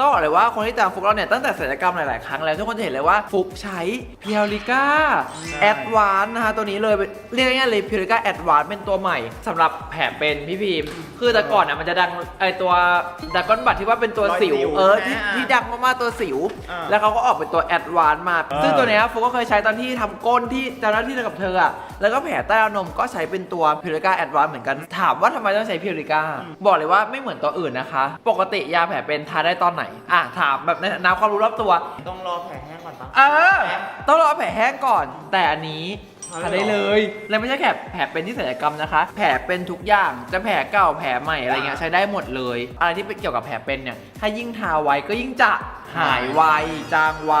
ต้องบอกเลยว่าคนที่ตามฟุกเราเนี่ยตั้งแต่ศัลยกรรมหลาย ๆ ครั้งแล้วทุกคนจะเห็นเลยว่าฟุกใช้เพียวริก้าแอดวานนะคะ ตัวนี้เลยเรียกง่ายๆเลยเพียวริก้าแอดวานเป็นตัวใหม่สำหรับแผลเป็นพี่พิมพ์คือแต่ก่อนน่ะมันจะดังไอตัวดักก้อนบัตที่ว่าเป็นตัวสิว รอยสิวเออที่ใช่ไหมที่ดังมากๆตัวสิว อ่าแล้วเขาก็ออกเป็นตัวแอดวานมา เออ ซึ่งตัวเนี้ยฟุกก็เคยใช้ตอนที่ทำก้นที่เจ้าหน้าที่กับเธออะแล้วก็แผลใต้ราวนมก็ใช้เป็นตัวพิริก้าแอดวานเหมือนกันถามว่าทำไมต้องใช้พิริก้าบอกเลยว่าไม่เหมือนตัวอื่นนะคะ ปกติยาแผลเป็นทาได้ตอนไหนอะถามแบบในน้ำความรู้รอบตัว ต้องรอแผลแห้งก่อนปะ เออ ต้องรอแผลแห้งก่อน แต่อันนี้เอาทาเลยได้เหรอเลย และไม่ใช่แค่แผลเป็นที่ศัลยกรรมนะคะ แผลเป็นทุกอย่าง จะแผลเก่าแผลใหม่อะไรเงี้ยอ่าใช้ได้หมดเลย อะไรที่เป็นเกี่ยวกับแผลเป็นเนี่ย ถ้ายิ่งทาไวก็ยิ่งจะหายไว จางไว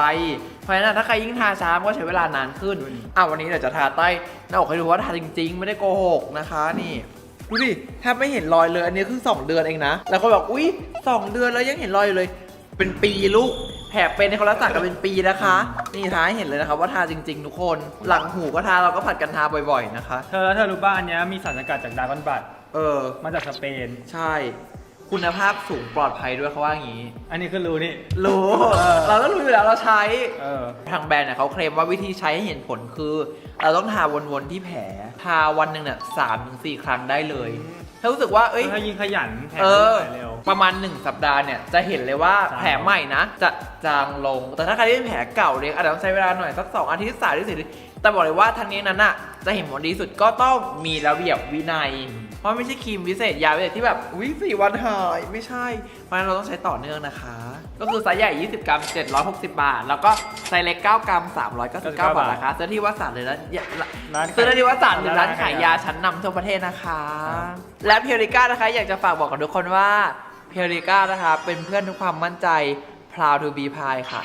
เพราะฉะนั้นถ้าใครยิ่งทาช้ามันก็ใช้เวลานานขึ้น อะวันนี้เดี๋ยวจะทาใต้หน้าอกให้ดูว่าทาจริง ๆ ไม่ได้โกหกนะคะนี่ ดูดิแทบไม่เห็นรอยเลย อันนี้คือ 2 เดือนเองนะ แล้วคนบอกอุ้ย2 เดือนแล้วยังเห็นรอยอยู่เลย เป็นปีลูกแผลเป็นในคนรักษากันเป็นปีนะคะ นี่ทาให้เห็นเลยนะคะว่าทาจริง ๆ ทุกคน หลังหูก็ทาเราก็ผัดกันทาบ่อย ๆ นะคะ เธอแล้วเธอรู้ป่ะอันเนี้ยมีสารสกัดจากดากอนบัตเออ มาจากสเปน ใช่ คุณภาพสูงปลอดภัยด้วยเขาว่าอย่างนี้ อันนี้คือรู้นี่ รู้เออเราก็รู้ อยู่แล้วเราใช้ เออ ทางแบรนด์เนี่ยเขาเคลมว่าวิธีใช้ให้เห็นผลคือ เราต้องทาวนๆที่แผลทาวันหนึ่งเนี่ยสามถึงสี่ครั้งได้เลย ถ้ารู้สึกว่าเอ้ย ถ้ายิ่งขยันแผลเออหายเร็ว ประมาณ 1 สัปดาห์เนี่ย จะเห็นเลยว่าจางแผลใหม่นะ จะจางลง แต่ถ้าใครที่เป็นแผลเก่าเนี่ยอาจจะต้องใช้เวลาหน่อยสักสองอาทิตย์สามอาทิตย์สี่อาทิตย์แต่บอกเลยว่าทั้งนี้นั้นน่ะจะเห็นผลดีสุดก็ต้องมีระเบียบวินัย เพราะไม่ใช่ครีมวิเศษยาวิเศษที่แบบอุ้ยสี่วันหายไม่ใช่เพราะฉะนั้นเราต้องใช้ต่อเนื่องนะคะ ก็คือไซส์ใหญ่ 20 กรัม760 บาท แล้วก็ไซส์เล็ก 9 กรัม 399 บาทนะคะซื้อที่วัดสารเลยนะอย่าร้านซื้อได้ที่วัดสารหรือร้านขายยาร้นขชั้นนำทั่วประเทศนะคะครับและเพียริก้านะคะ อยากจะฝากบอกกับทุกคนว่าเพียริก้านะคะ เป็นเพื่อนทุกความมั่นใจ proud to be pie ค่ะ